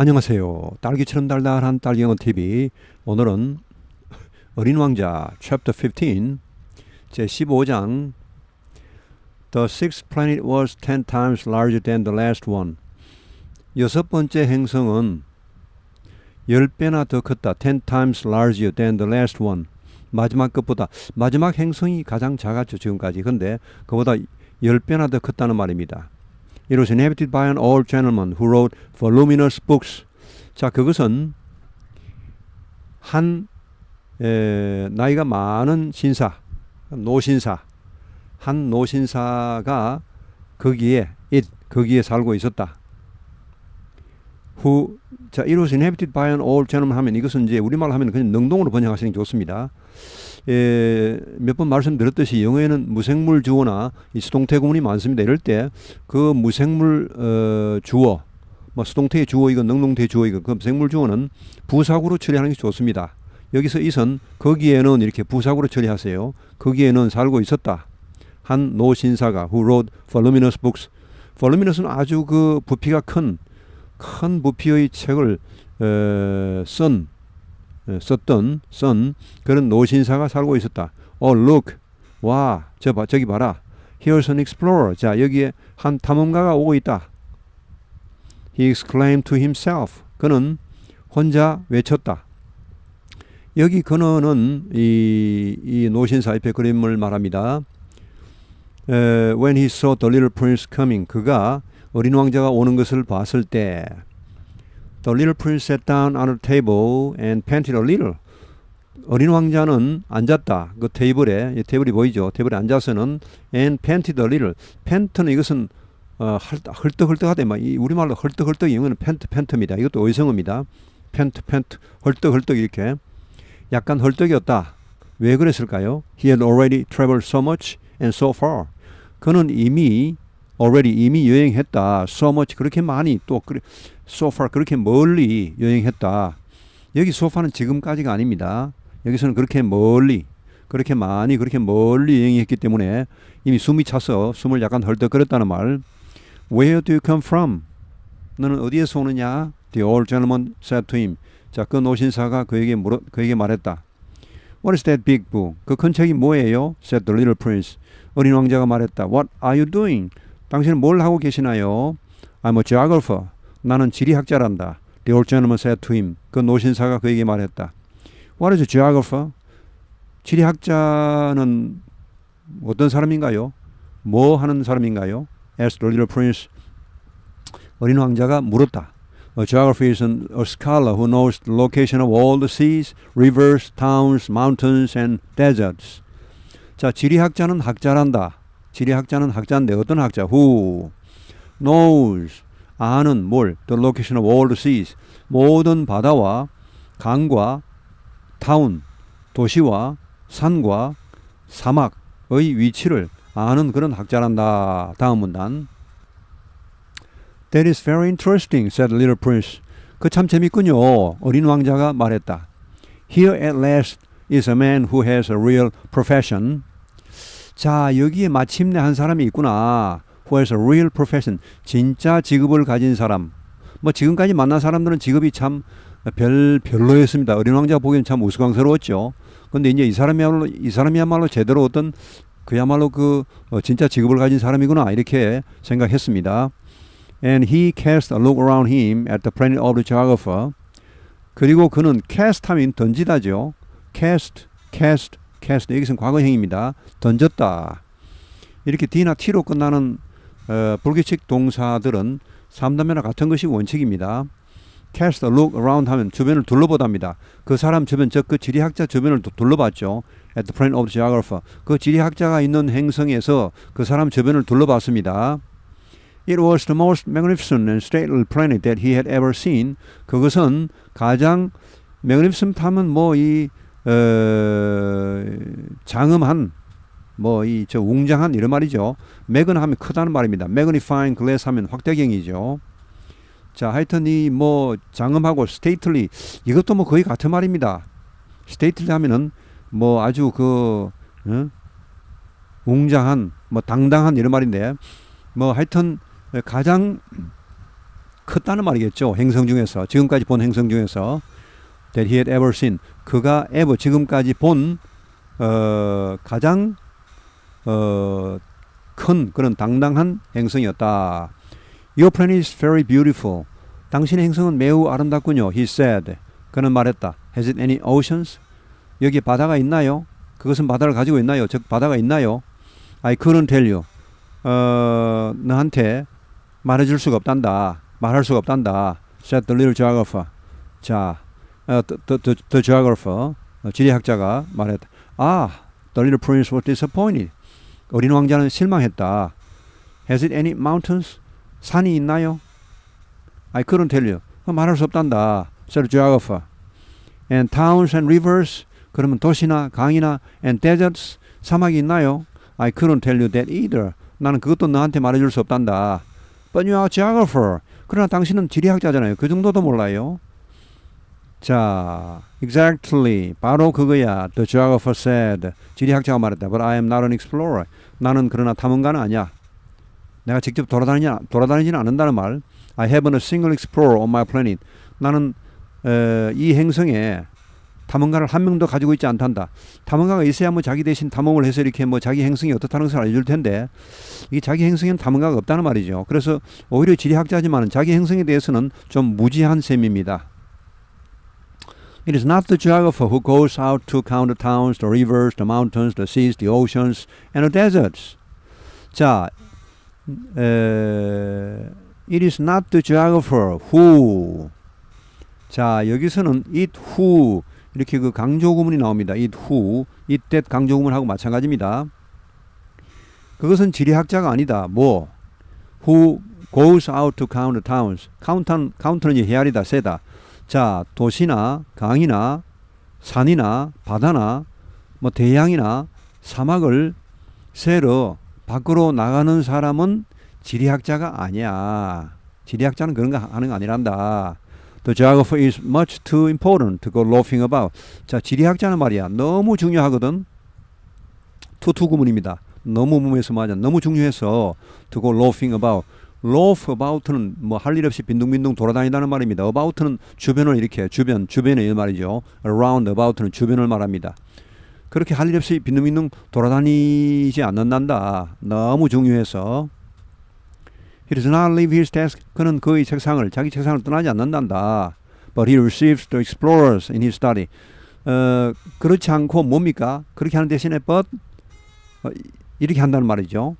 안녕하세요. 딸기처럼 달달한 딸기 영어 TV. 오늘은 어린 왕자 Chapter 15 제 15장 The sixth planet was ten times larger than the last one. 여섯 번째 행성은 열 배나 더 컸다. Ten times larger than the last one. 마지막 것보다 마지막 행성이 가장 작았죠 지금까지. 근데 그보다 열 배나 더 컸다는 말입니다. It was inhabited by an old gentleman who wrote voluminous books. 자, 그것은 한 에, 나이가 많은 신사, 노신사, 한 노신사가 거기에 it 거기에 살고 있었다. who 자, it was inhabited by an old gentleman 하면 이것은 이제 우리말로 하면 그냥 능동으로 번역하시는 게 좋습니다. 예, 몇 번 말씀드렸듯이 영어에는 무생물 주어나 이 수동태 구문이 많습니다. 이럴 때 그 무생물 어, 주어, 뭐 수동태의 주어 이거 능동태 주어 이거 그 무생물 주어는 부사구로 처리하는 게 좋습니다. 여기서 이선 거기에는 이렇게 부사구로 처리하세요. 거기에는 살고 있었다. 한 노신사가 who wrote voluminous books. voluminous는 아주 그 부피가 큰 큰 부피의 책을 어, 쓴 어, 썼던 쓴 그런 노신사가 살고 있었다. Oh look, 와, 저 봐, 저기 봐라. Here's an explorer. 자, 여기에 한 탐험가가 오고 있다. He exclaimed to himself. 그는 혼자 외쳤다. 여기 그는 이, 이 노신사 옆에 그림을 말합니다. 에, when he saw the little prince coming, 그가 어린 왕자가 오는 것을 봤을 때, the little prince sat down on a table and panted a little. 어린 왕자는 앉았다. 그 테이블에 이 테이블이 보이죠. 테이블에 앉아서는 and panted a little. 팬트는 이것은 어, 헐떡헐떡하다. 막이 우리말로 헐떡헐떡 영어는 팬트 팬트입니다. 이것도 의성어입니다. 팬트 팬트 헐떡헐떡 이렇게 약간 헐떡이었다. 왜 그랬을까요? He had already traveled so much and so far. 그는 이미 already 이미 여행했다. So much 그렇게 많이 또 so far 그렇게 멀리 여행했다. 여기 so far는 지금까지가 아닙니다. 여기서는 그렇게 멀리 그렇게 많이 그렇게 멀리 여행했기 때문에 이미 숨이 차서 숨을 약간 헐떡거렸다는 말. Where do you come from? 너는 어디에서 오느냐? The old gentleman said to him. 자, 그 노신사가 그에게 물어 그에게 말했다. What is that big book? 그 큰 책이 뭐예요? said the little prince. 어린 왕자가 말했다. What are you doing? 당신은 뭘 하고 계시나요? I'm a geographer. 나는 지리학자란다. The old gentleman said to him. 그 노신사가 그에게 말했다. What is a geographer? 지리학자는 어떤 사람인가요? 뭐 하는 사람인가요? asked the little prince. 어린 왕자가 물었다. A geographer is an, a scholar who knows the location of all the seas, rivers, towns, mountains, and deserts. 자, 지리학자는 학자란다. 지리학자는 학자인데 어떤 학자? Who knows 아는 뭘? The location of all seas. 모든 바다와 강과 타운, 도시와 산과 사막의 위치를 아는 그런 학자란다. 다음 문단. That is very interesting, said little prince. 그 참 재밌군요. 어린 왕자가 말했다. Here at last is a man who has a real profession. 자, 여기에 마침내 한 사람이 있구나. Who has a real profession. 진짜 직업을 가진 사람. 뭐 지금까지 만난 사람들은 직업이 참 별, 별로였습니다. 어린 왕자 보기엔 참 우스꽝스러웠죠. 근데 이제 이 사람이야말로, 이 사람이야말로 제대로 어떤 그야말로 그 어, 진짜 직업을 가진 사람이구나. 이렇게 생각했습니다. And he cast a look around him at the planet of the geographer. 그리고 그는 cast 하면 던지다죠. cast, cast, cast. 여기서는 과거형입니다. 던졌다. 이렇게 D나 T로 끝나는 어, 불규칙 동사들은 3단면과 같은 것이 원칙입니다. cast a look around 하면 주변을 둘러보답니다. 그 사람 주변, 즉 그 지리학자 주변을 둘러봤죠. at the planet of geographer. 그 지리학자가 있는 행성에서 그 사람 주변을 둘러봤습니다. It was the most magnificent and stately planet that he had ever seen. 그것은 가장 magnificent 하면 뭐이 어, 장엄한 뭐 이 저 웅장한 이런 말이죠. 맥은 하면 크다는 말입니다. magnifying glass 하면 확대경이죠. 자, 하여튼 이 뭐 장엄하고 stately 이것도 뭐 거의 같은 말입니다. stately 하면은 뭐 아주 그 어? 웅장한 뭐 당당한 이런 말인데 뭐 하여튼 가장 컸다는 말이겠죠. 행성 중에서 지금까지 본 행성 중에서 that he had ever seen 그가 ever 지금까지 본 어, 가장 어, 큰 그런 당당한 행성이었다. Your planet is very beautiful. 당신의 행성은 매우 아름답군요. He said. 그는 말했다. Has it any oceans? 여기 바다가 있나요? 그것은 바다를 가지고 있나요? 즉 바다가 있나요? I couldn't tell you. 어, 너한테 말해줄 수가 없단다. 말할 수가 없단다. said the little geographer. 자, 어, the, the, the, geographer, 어, 지리학자가 말했다. 아, the little prince was disappointed. 어린 왕자는 실망했다. Has it any mountains? 산이 있나요? I couldn't tell you. 어, 말할 수 없단다. said the geographer. And towns and rivers? 그러면 도시나 강이나 and deserts? 사막이 있나요? I couldn't tell you that either. 나는 그것도 너한테 말해줄 수 없단다. But you are geographer. 그러나 당신은 지리학자잖아요. 그 정도도 몰라요. 자, exactly. 바로 그거야. The geographer said. 지리학자가 말했다. But I am not an explorer. 나는 그러나 탐험가는 아니야. 내가 직접 돌아다니지, 돌아다니지는 않는다는 말. I haven't a single explorer on my planet. 나는 에, 이 행성에 탐험가를 한 명도 가지고 있지 않단다. 탐험가가 있어야 뭐 자기 대신 탐험을 해서 이렇게 뭐 자기 행성이 어떻다는 것을 알려줄 텐데 이 자기 행성에는 탐험가가 없다는 말이죠. 그래서 오히려 지리학자지만 자기 행성에 대해서는 좀 무지한 셈입니다. It is not the geographer who goes out to count the towns, the rivers, the mountains, the seas, the oceans, and the deserts. 자, 에, it is not the geographer who. 자, 여기서는 it who 이렇게 그 강조 구문이 나옵니다. it who, it that 강조 구문하고 마찬가지입니다. 그것은 지리학자가 아니다. 뭐 who goes out to count the towns. 카운트는 이제 헤아리다, 세다. 자, 도시나 강이나 산이나 바다나 뭐 대양이나 사막을 세러 밖으로 나가는 사람은 지리학자가 아니야. 지리학자는 그런 거 하는 거 아니란다. The geographer is much too important to go loafing about. 자, 지리학자는 말이야. 너무 중요하거든. 투투 구문입니다. 너무 무에서 맞아. 너무 중요해서 to go loafing about. Loaf about는 뭐 할 일 없이 빈둥빈둥 돌아다니다는 말입니다. about는 주변을 이렇게 주변 주변의 이 말이죠. around about는 주변을 말합니다. 그렇게 할 일 없이 빈둥빈둥 돌아다니지 않는단다. 너무 중요해서 He does not leave his desk. 그는 그의 책상을 자기 책상을 떠나지 않는단다. But he receives the explorers in his study. 어, 그렇지 않고 뭡니까? 그렇게 하는 대신에 but 어, 이렇게 한다는 말이죠.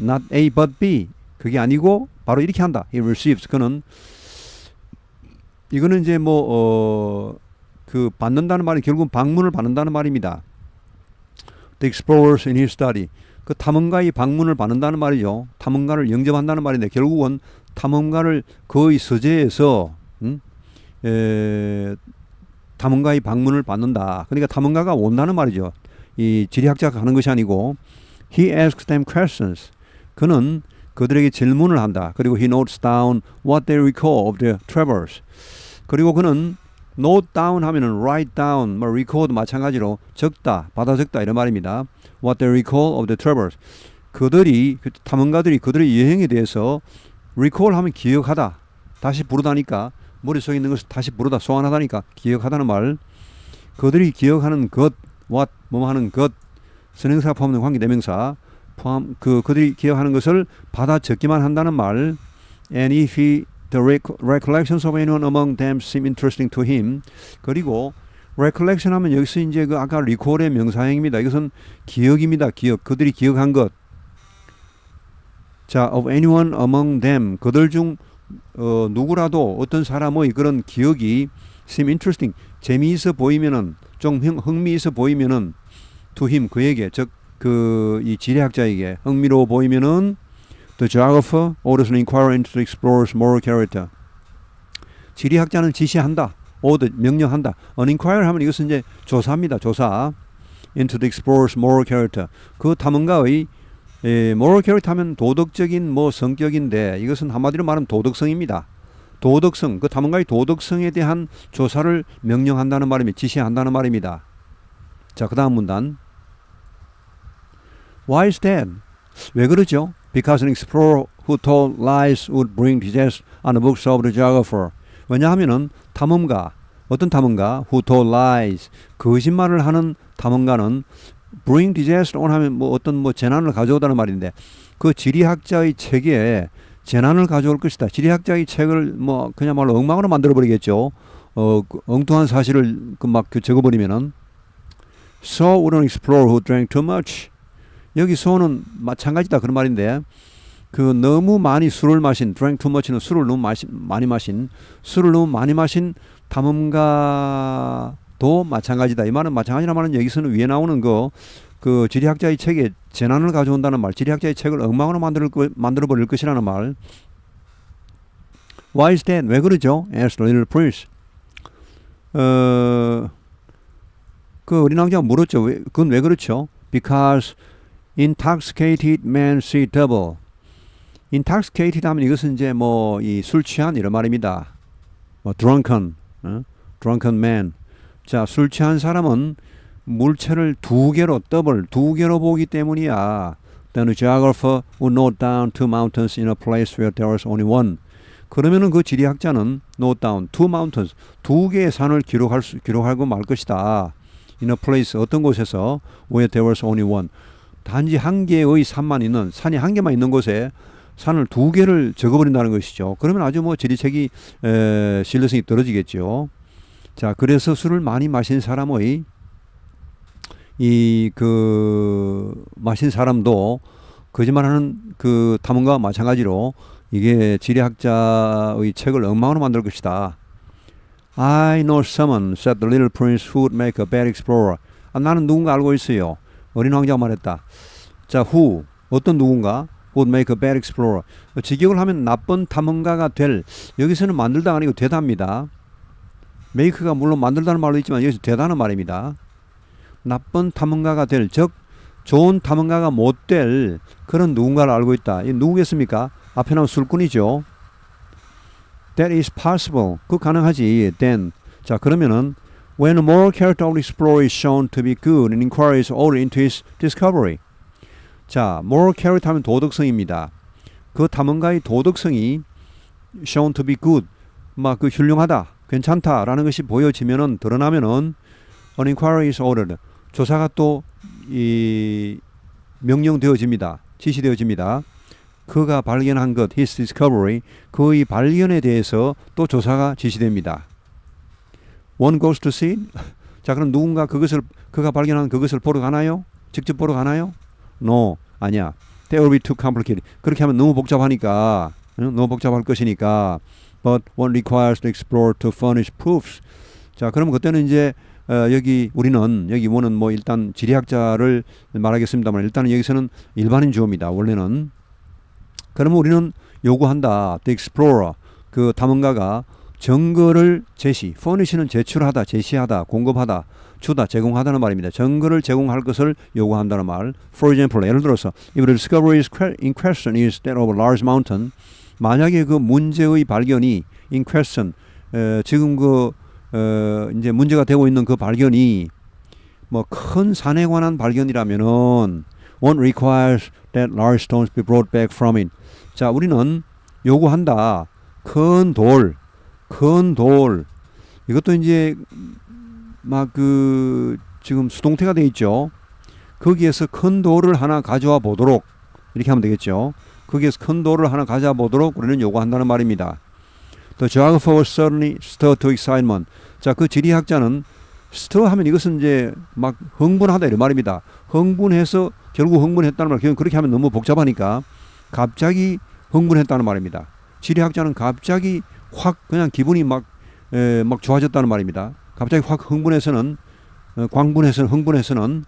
Not A but B. 그게 아니고 바로 이렇게 한다. He receives. 그는 이거는 이제 뭐 어, 그 받는다는 말이 결국은 방문을 받는다는 말입니다. The explorers in his study. 그 탐험가의 방문을 받는다는 말이죠. 탐험가를 영접한다는 말인데 결국은 탐험가를 그의 서재에서 음? 에, 탐험가의 방문을 받는다. 그러니까 탐험가가 온다는 말이죠. 이 지리학자가 하는 것이 아니고 he asks them questions. 그는 그들에게 질문을 한다. 그리고 he notes down what they recall of their travels. 그리고 그는 note down 하면은 write down, 뭐 record도 마찬가지로 적다, 받아 적다 이런 말입니다. What they recall of the travels. 그들이 그 탐험가들이 그들의 여행에 대해서 recall 하면 기억하다. 다시 부르다니까 머릿속에 있는 것을 다시 부르다 소환하다니까 기억하다는 말. 그들이 기억하는 것, what 뭐 하는 것, 선행사 포함된 관계 대명사 포함 그 그들이 기억하는 것을 받아 적기만 한다는 말. And if he the recollections of anyone among them seem interesting to him. 그리고 recollection 하면 여기서 이제 그 아까 recall의 명사형입니다. 이것은 기억입니다. 기억. 그들이 기억한 것. 자, of anyone among them. 그들 중 어, 누구라도 어떤 사람의 그런 기억이 seem interesting. 재미있어 보이면은 좀 흥미있어 보이면은 to him 그에게 즉 그 이 지리학자에게 흥미로워 보이면은 The geographer orders an inquiry into the explorer's moral character. 지리학자는 지시한다. order 명령한다. an inquiry 하면 이것은 이제 조사입니다. 조사. into the explorer's moral character. 그 탐험가의 에, moral character 하면 도덕적인 뭐 성격인데 이것은 한마디로 말하면 도덕성입니다. 도덕성, 그 탐험가의 도덕성에 대한 조사를 명령한다는 말입니다. 지시한다는 말입니다. 자, 그 다음 문단. Why is that? 왜 그러죠? Because an explorer who told lies would bring disaster on the books of the geographer. 왜냐하면은 탐험가 어떤 탐험가 who told lies 거짓말을 하는 탐험가는 bring disaster on 하면 뭐 어떤 뭐 재난을 가져오다는 말인데 그 지리학자의 책에 재난을 가져올 것이다. 지리학자의 책을 뭐 그냥말로 엉망으로 만들어 버리겠죠. 어 그 엉뚱한 사실을 그막 그 적어버리면은 So would an explorer who drank too much. 여기 so는 마찬가지다 그런 말인데 그 너무 많이 술을 마신 drank too much는 술을 너무 마신 많이 마신 술을 너무 많이 마신 탐험가도 마찬가지다. 이 말은 마찬가지라 말은 여기서는 위에 나오는 거 그 지리학자의 책에 재난을 가져온다는 말, 지리학자의 책을 엉망으로 만들 거, 만들어 버릴 것이라는 말. Why is that? 왜 그러죠? asked little prince. 어, 그 어린 왕자가 물었죠. 왜, 그건 왜 그렇죠? Because intoxicated men see double. intoxicated 하면 이것은 이제 뭐 이 술 취한 이런 말입니다. 뭐 drunken, 어? drunken man. 자, 술 취한 사람은 물체를 두 개로 더블 두 개로 보기 때문이야. Then the geographer would note down two mountains in a place where there was only one. 그러면은 그 지리학자는 note down two mountains 두 개의 산을 기록할 수 기록하고 말 것이다. In a place 어떤 곳에서 where there was only one. 단지 한 개의 산만 있는 산이 한 개만 있는 곳에 산을 두 개를 적어버린다는 것이죠. 그러면 아주 뭐 지리책이 에, 신뢰성이 떨어지겠죠. 자, 그래서 술을 많이 마신 사람의 이 그 마신 사람도 거짓말하는 그 탐험가와 마찬가지로 이게 지리학자의 책을 엉망으로 만들 것이다. I know someone, said the little prince, would make a bad explorer. 아, 나는 누군가 알고 있어요. 어린 왕자가 말했다. 자, who 어떤 누군가 would make a bad explorer. 직역을 하면 나쁜 탐험가가 될 여기서는 만들다 아니고 되답니다. make가 물론 만들다는 말도 있지만 여기서 되다는 말입니다. 나쁜 탐험가가 될, 즉 좋은 탐험가가 못 될 그런 누군가를 알고 있다. 이 누구겠습니까? 앞에 나온 술꾼이죠. That is possible. 그 가능하지. Then 자 그러면은 when a moral character of the explorer is shown to be good and inquiries order into his discovery. 자, moral character 하면 도덕성입니다. 그 탐험가의 도덕성이 shown to be good, 막 그 훌륭하다, 괜찮다라는 것이 보여지면은 드러나면은 an inquiry is ordered. 조사가 또 이 명령되어집니다. 지시되어집니다. 그가 발견한 것, his discovery, 그의 발견에 대해서 또 조사가 지시됩니다. One goes to see. 자, 그럼 누군가 그것을 그가 발견한 그것을 보러 가나요? 직접 보러 가나요? No, 아니야. That will be too complicated. 그렇게 하면 너무 복잡하니까, 응? 너무 복잡할 것이니까. But one requires the explorer to furnish proofs. 자, 그럼 그때는 이제 어, 여기 우리는 여기 원은 뭐 일단 지리학자를 말하겠습니다만 일단은 여기서는 일반인 주어입니다. 원래는 그러면 우리는 요구한다. The explorer 그 탐험가가 증거를 제시, furnish는 제출하다, 제시하다, 공급하다, 주다, 제공하다는 말입니다. 증거를 제공할 것을 요구한다는 말. For example, 예를 들어서 if the discovery in question is that of a large mountain, 만약에 그 문제의 발견이 in question, 에, 지금 그 어, 이제 문제가 되고 있는 그 발견이 뭐 큰 산에 관한 발견이라면은 one requires that large stones be brought back from it. 자, 우리는 요구한다. 큰 돌, 큰 돌. 이것도 이제 막 그 지금 수동태가 돼 있죠. 거기에서 큰 돌을 하나 가져와 보도록 이렇게 하면 되겠죠. 거기에서 큰 돌을 하나 가져와 보도록 우리는 요구한다는 말입니다. The geographer was certainly stirred to excitement. 자, 그 지리학자는 스터 하면 이것은 이제 막 흥분하다 이런 말입니다. 흥분해서 결국 흥분했다는 말. 그냥 그렇게 하면 너무 복잡하니까 갑자기 흥분했다는 말입니다. 지리학자는 갑자기 확 그냥 기분이 막, 에, 막 좋아졌다는 말입니다. 갑자기 확 흥분해서는 어, 광분해서는 흥분해서는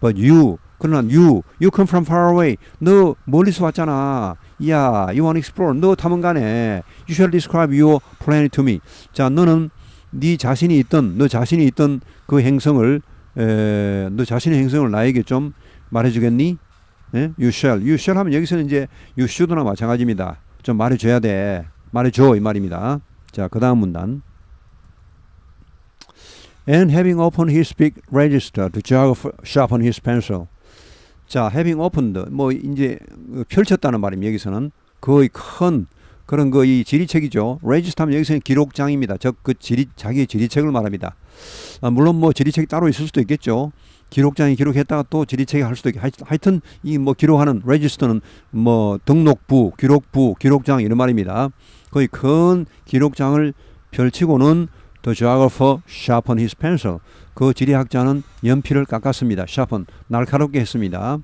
but you 그러나 you you come from far away 너 멀리서 왔잖아 야 you want to explore 너 탐험가네 you shall describe your planet to me 자 너는 네 자신이 있던 너 자신이 있던 그 행성을 에, 너 자신의 행성을 나에게 좀 말해주겠니? 예? You shall. You shall 하면 여기서는 이제 you should나 마찬가지입니다. 좀 말해줘야 돼. 말해줘 이 말입니다. 자, 그 다음 문단. And having opened his big register, geographer sharpened his pencil. 자, having opened 뭐 이제 펼쳤다는 말입니다. 여기서는 거의 큰 그런 거 이 지리책이죠. 레지스트 하면 여기서는 기록장입니다. 즉 그 지리 자기의 지리책을 말합니다. 아, 물론 뭐 지리책이 따로 있을 수도 있겠죠. 기록장이 기록했다가 또 지리책이 할 수도 있고 하여- 하여튼 이 뭐 기록하는 레지스터는 뭐 등록부, 기록부, 기록장 이런 말입니다. 거의 큰 기록장을 펼치고는 the geographer sharpened his pencil. 그 지리학자는 연필을 깎았습니다. sharpen 날카롭게 했습니다.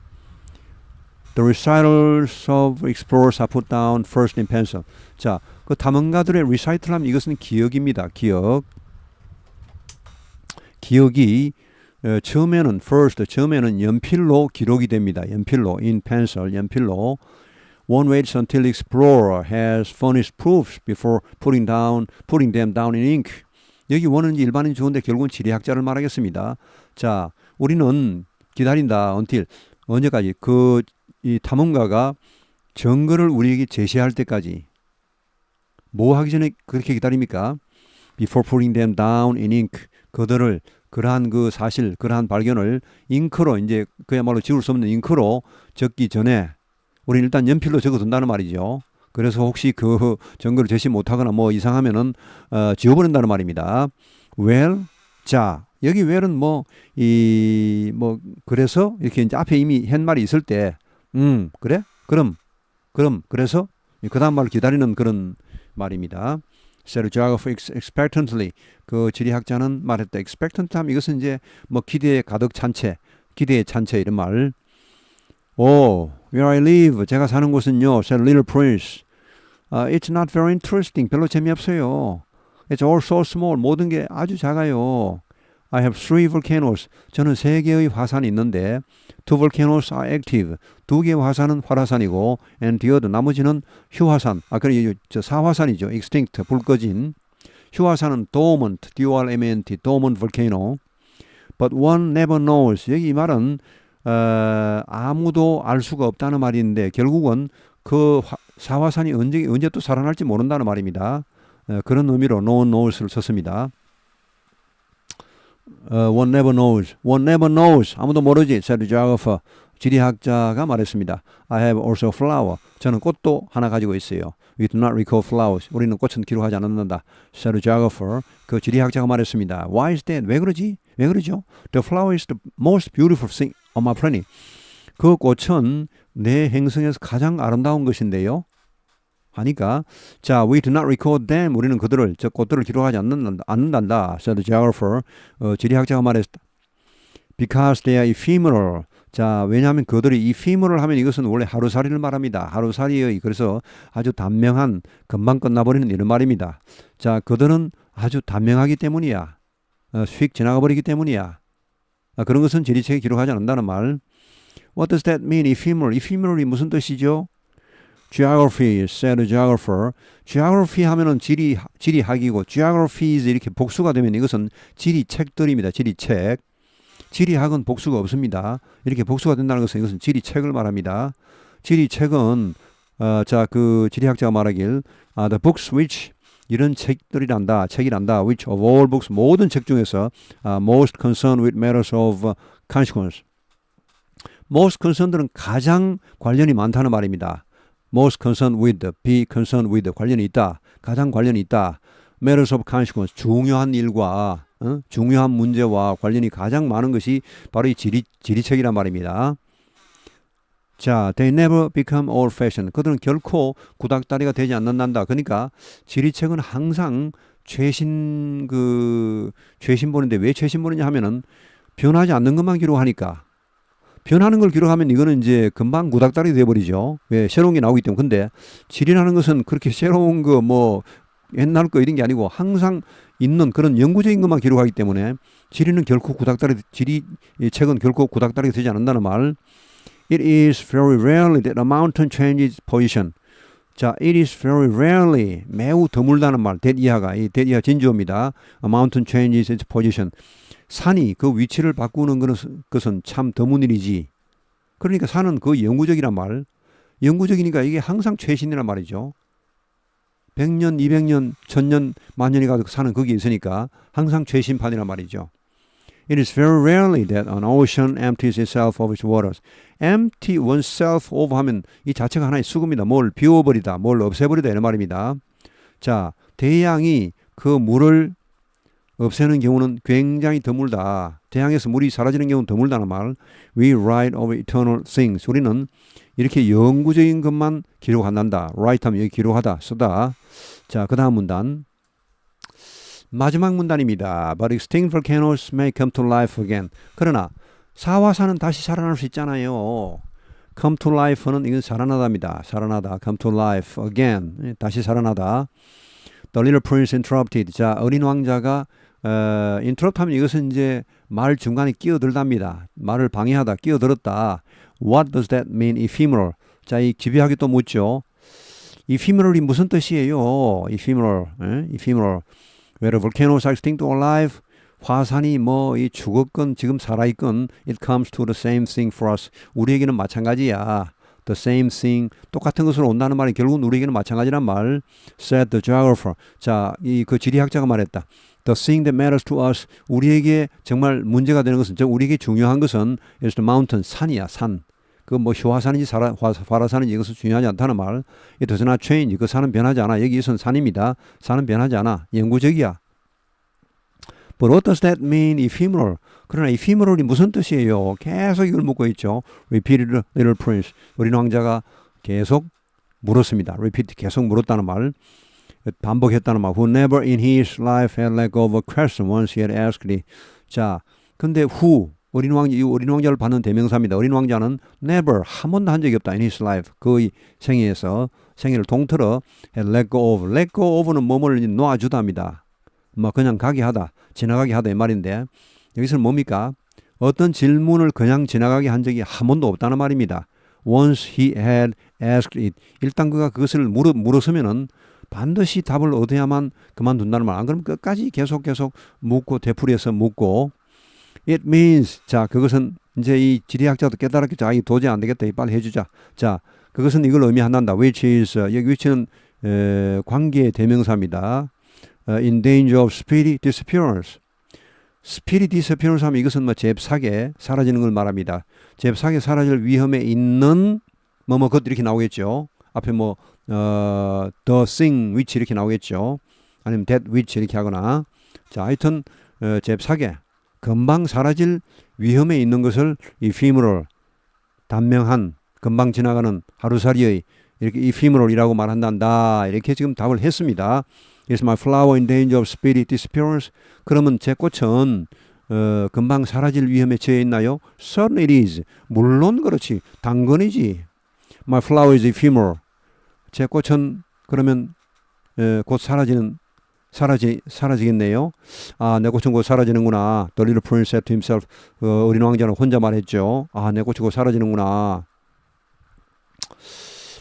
The recitals of explorers are put down first in pencil. 자, 그 탐험가들의 recital 하면 이것은 기억입니다. 기억. 기억이 어, 처음에는 first 처음에는 연필로 기록이 됩니다. 연필로 in pencil 연필로 One waits until the explorer has furnished proofs before putting down putting them down in ink. 여기 원은 일반인 주어인데 결국은 지리학자를 말하겠습니다. 자, 우리는 기다린다. until 언제까지 그 이 탐험가가 증거를 우리에게 제시할 때까지 뭐 하기 전에 그렇게 기다립니까? Before putting them down in ink. 그들을 그러한 그 사실, 그러한 발견을 잉크로 이제 그야말로 지울 수 없는 잉크로 적기 전에 우리는 일단 연필로 적어둔다는 말이죠. 그래서 혹시 그 증거를 제시 못하거나 뭐 이상하면은 어, 지워버린다는 말입니다. Well, 자 여기 well은 뭐이뭐 그래서 이렇게 이제 앞에 이미 한 말이 있을 때, 음 그래? 그럼 그럼 그래서 그 다음 말을 기다리는 그런 말입니다. geographer ex- expectantly. 그 지리학자는 말했다. expectant 하면 이것은 이제 뭐 기대에 가득 찬 채, 기대에 찬 채 이런 말. 오, where I live, 제가 사는 곳은요, said little prince. Uh, it's not very interesting. 별로 재미없어요. It's all so small. 모든 게 아주 작아요. I have three volcanoes. 저는 세 개의 화산이 있는데, two volcanoes are active. 두 개의 화산은 활화산이고, and the other 나머지는 휴화산. 아, 그래 저 사화산이죠. extinct 불 꺼진. 휴화산은 dormant, D-O-R-M-A-N-T, dormant volcano. But one never knows. 여기 이 말은 어, 아무도 알 수가 없다는 말인데 결국은 그 화- 사화산이 언제 언제 또 살아날지 모른다는 말입니다. 어, 그런 의미로 no one knows를 썼습니다. 어, one never knows. One never knows. 아무도 모르지. said geographer. 지리학자가 말했습니다. I have also flower. 저는 꽃도 하나 가지고 있어요. We do not recall flowers. 우리는 꽃은 기록하지 않는다. said geographer. 그 지리학자가 말했습니다. Why is that? 왜 그러지? 왜 그러죠? The flower is the most beautiful thing planet. 그 꽃은 내 행성에서 가장 아름다운 것인데요. 하니까 자, we do not record them. 우리는 그들을 저 꽃들을 기록하지 않는다. 않는단다. said the geographer. 어, 지리학자가 말했다. Because they are ephemeral. 자, 왜냐하면 그들이 ephemeral 하면 이것은 원래 하루살이를 말합니다. 하루살이의 그래서 아주 단명한 금방 끝나버리는 이런 말입니다. 자, 그들은 아주 단명하기 때문이야. 어, 휙 지나가 버리기 때문이야. 아, 그런 것은 지리책에 기록하지 않는다는 말. What does that mean? ephemeral. ephemeral이 무슨 뜻이죠? geography, said the geographer. geography 하면은 지리, 지리학이고, geographies 이렇게 복수가 되면 이것은 지리책들입니다. 지리책. 지리학은 복수가 없습니다. 이렇게 복수가 된다는 것은 이것은 지리책을 말합니다. 지리책은, 어, 자, 그 지리학자가 말하길, 아, the books which 이런 책들이란다, 책이란다, which of all books, 모든 책 중에서 아, most concerned with matters of uh, consequence. most concerned들은 가장 관련이 많다는 말입니다. most concerned with, be concerned with 관련이 있다. 가장 관련이 있다. matters of consequence 중요한 일과 어? 중요한 문제와 관련이 가장 많은 것이 바로 이 지리 지리책이란 말입니다. 자, they never become old fashioned. 그들은 결코 구닥다리가 되지 않는단다. 그러니까 지리책은 항상 최신 그 최신본인데 왜 최신본이냐 하면은 변하지 않는 것만 기록하니까 변하는 걸 기록하면 이거는 이제 금방 구닥다리 돼버리죠. 왜 새로운 게 나오기 때문에. 근데 지리라는 것은 그렇게 새로운 거 뭐 옛날 거 이런 게 아니고 항상 있는 그런 영구적인 것만 기록하기 때문에 지리는 결코 구닥다리 지리 이 책은 결코 구닥다리가 되지 않는다는 말. It is very rarely that a mountain changes position. 자, it is very rarely 매우 드물다는 말. that 이하가 이 that 이하 진주어입니다. A mountain changes its position. 산이 그 위치를 바꾸는 것은, 참 드문 일이지. 그러니까 산은 그 영구적이란 말. 영구적이니까 이게 항상 최신이란 말이죠. 100년, 200년, 1000년, 만년이 가도 산은 거기에 있으니까 항상 최신판이란 말이죠. It is very rarely that an ocean empties itself of its waters. empty oneself of 하면 이 자체가 하나의 수급입니다. 뭘 비워버리다, 뭘 없애버리다 이런 말입니다. 자, 대양이 그 물을 없애는 경우는 굉장히 드물다. 대양에서 물이 사라지는 경우는 드물다는 말. We write of eternal things. 우리는 이렇게 영구적인 것만 기록한단다. write 하면 여기 기록하다, 쓰다. 자, 그 다음 문단. 마지막 문단입니다. But extinct volcanoes may come to life again. 그러나 사화산은 다시 살아날 수 있잖아요. come to life는 이건 살아나다입니다. 살아나다. come to life again. 예, 다시 살아나다. The little prince interrupted. 자, 어린 왕자가 어, interrupt 하면 이것은 이제 말 중간에 끼어들답니다. 말을 방해하다, 끼어들었다. What does that mean, ephemeral? 자, 이 집요하게 또 묻죠. ephemeral이 무슨 뜻이에요? ephemeral, 예? ephemeral. Whether volcanoes are extinct or alive, 화산이 뭐 이 죽었건 지금 살아있건 it comes to the same thing for us. 우리에게는 마찬가지야. The same thing 똑같은 것으로 온다는 말이 결국은 우리에게는 마찬가지란 말. Said the geographer. 자, 이 그 지리학자가 말했다. The thing that matters to us. 우리에게 정말 문제가 되는 것은 즉 우리에게 중요한 것은 is the mountain 산이야 산. 그 뭐 효화산인지 사라, 화, 화라산인지 이것은 중요하지 않다는 말. Does not change. 그 산은 변하지 않아. 여기선 산입니다. 산은 변하지 않아. 영구적이야. But what does that mean, ephemeral? 그러나 ephemeral이 무슨 뜻이에요? 계속 이걸 묻고 있죠. Repeated little prince. 어린 왕자가 계속 물었습니다. Repeat 계속 물었다는 말. 반복했다는 말. Who never in his life had let go of a question once he had asked it. 자, 근데 who 어린 왕자, 이 어린 왕자를 받는 대명사입니다. 어린 왕자는 never 한 번도 한 적이 없다. in his life 그의 생애에서 생애를 had let go of. let go of는 뭐뭐를 놓아주다입니다. 뭐 그냥 가게 하다, 지나가게 하다 이 말인데 여기서는 뭡니까? 어떤 질문을 그냥 지나가게 한 적이 한 번도 없다는 말입니다. Once he had asked it. 일단 그가 그것을 물어, 물었으면은 반드시 답을 얻어야만 그만둔다는 말. 안 그러면 끝까지 계속 계속 묻고 되풀이해서 묻고 It means 자 그것은 이제 이 지리학자도 깨달았겠죠. 아, 이 도저히 안 되겠다. 이 빨리 해주자. 자 그것은 이걸 의미한다. Which is 여기 위치는 에, 관계의 대명사입니다. 어, in danger of speedy disappearance. speedy disappearance 하면 이것은 뭐 잽싸게 사라지는 걸 말합니다. 잽싸게 사라질 위험에 있는 뭐 뭐 것 이렇게 나오겠죠. 앞에 뭐 어, the thing which 이렇게 나오겠죠. 아니면 that which 이렇게 하거나 자 하여튼 어, 잽싸게 금방 사라질 위험에 있는 것을 ephemeral 단명한 금방 지나가는 하루살이의 이렇게 ephemeral이라고 말한단다 이렇게 지금 답을 했습니다. Is my flower in danger of speedy disappearance? 그러면 제 꽃은 어, 금방 사라질 위험에 처해 있나요? Certainly it is. 물론 그렇지. 당근이지. My flower is ephemeral. 제 꽃은 그러면 에, 곧 사라지는 사라지 사라지겠네요. 아, 내곧 사라지는구나. The little prince said to himself. 어, 어린 왕자는 혼자 말했죠. 아, 내곧 사라지는구나.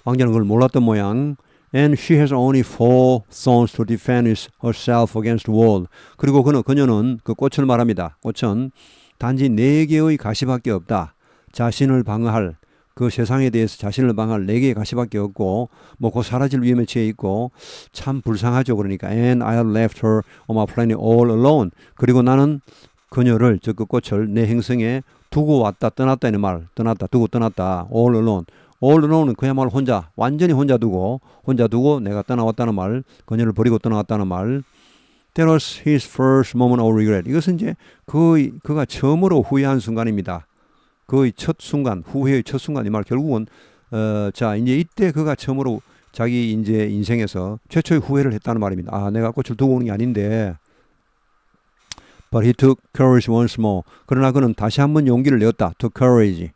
왕자는 그걸 몰랐던 모양. And she has only four thorns to defend herself against wall. 그리고 그는 그녀는 그 꽃을 말합니다. 꽃은 단지 네 개의 가시밖에 없다. 자신을 방어할 그 세상에 대해서 자신을 방어할 네 개의 가시밖에 없고 뭐곧 사라질 위험에 처해 있고 참 불쌍하죠. 그러니까 and I left her on my planet all alone. 그리고 나는 그녀를 저그 꽃을 내 행성에 두고 왔다 떠났다 이는 말 떠났다 두고 떠났다 all alone all alone은 그야말로 혼자 완전히 혼자 두고 혼자 두고 내가 떠나왔다는 말 그녀를 버리고 떠나왔다는 말 That was his first moment of regret. 이것은 이제 그 그가 처음으로 후회한 순간입니다. 그의 첫 순간, 후회의 첫 순간 이 말 결국은 어, 자 이제 이때 그가 처음으로 자기 이제 인생에서 최초의 후회를 했다는 말입니다. 아, 내가 꽃을 두고 오는 게 아닌데. But he took courage once more. 그러나 그는 다시 한번 용기를 내었다. Took courage.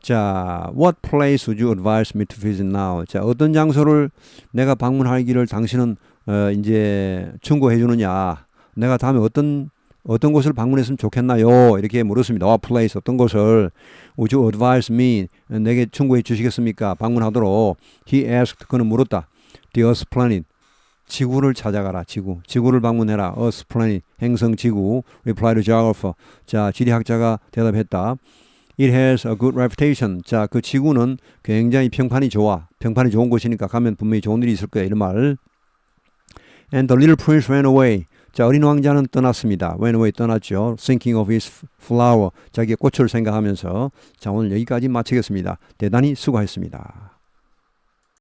자, what place would you advise me to visit now? 자, 어떤 장소를 내가 방문하기를 당신은 어, 이제 충고해 주느냐? 내가 다음에 어떤 어떤 곳을 방문했으면 좋겠나요? 이렇게 물었습니다. What place 어떤 곳을 would you advise me? 내게 충고해 주시겠습니까? 방문하도록. He asked 그는 물었다. The Earth planet 지구를 찾아가라. 지구. 지구를 방문해라. Earth planet 행성 지구. Reply to geographer. 자, 지리학자가 대답했다. It has a good reputation. 자, 그 지구는 굉장히 평판이 좋아. 평판이 좋은 곳이니까 가면 분명히 좋은 일이 있을 거야. 이런 말. And the little prince ran away. 자, 어린 왕자는 떠났습니다. Went away 떠났죠. Thinking of his flower. 자기의 꽃을 생각하면서 자, 오늘 여기까지 마치겠습니다. 대단히 수고하셨습니다.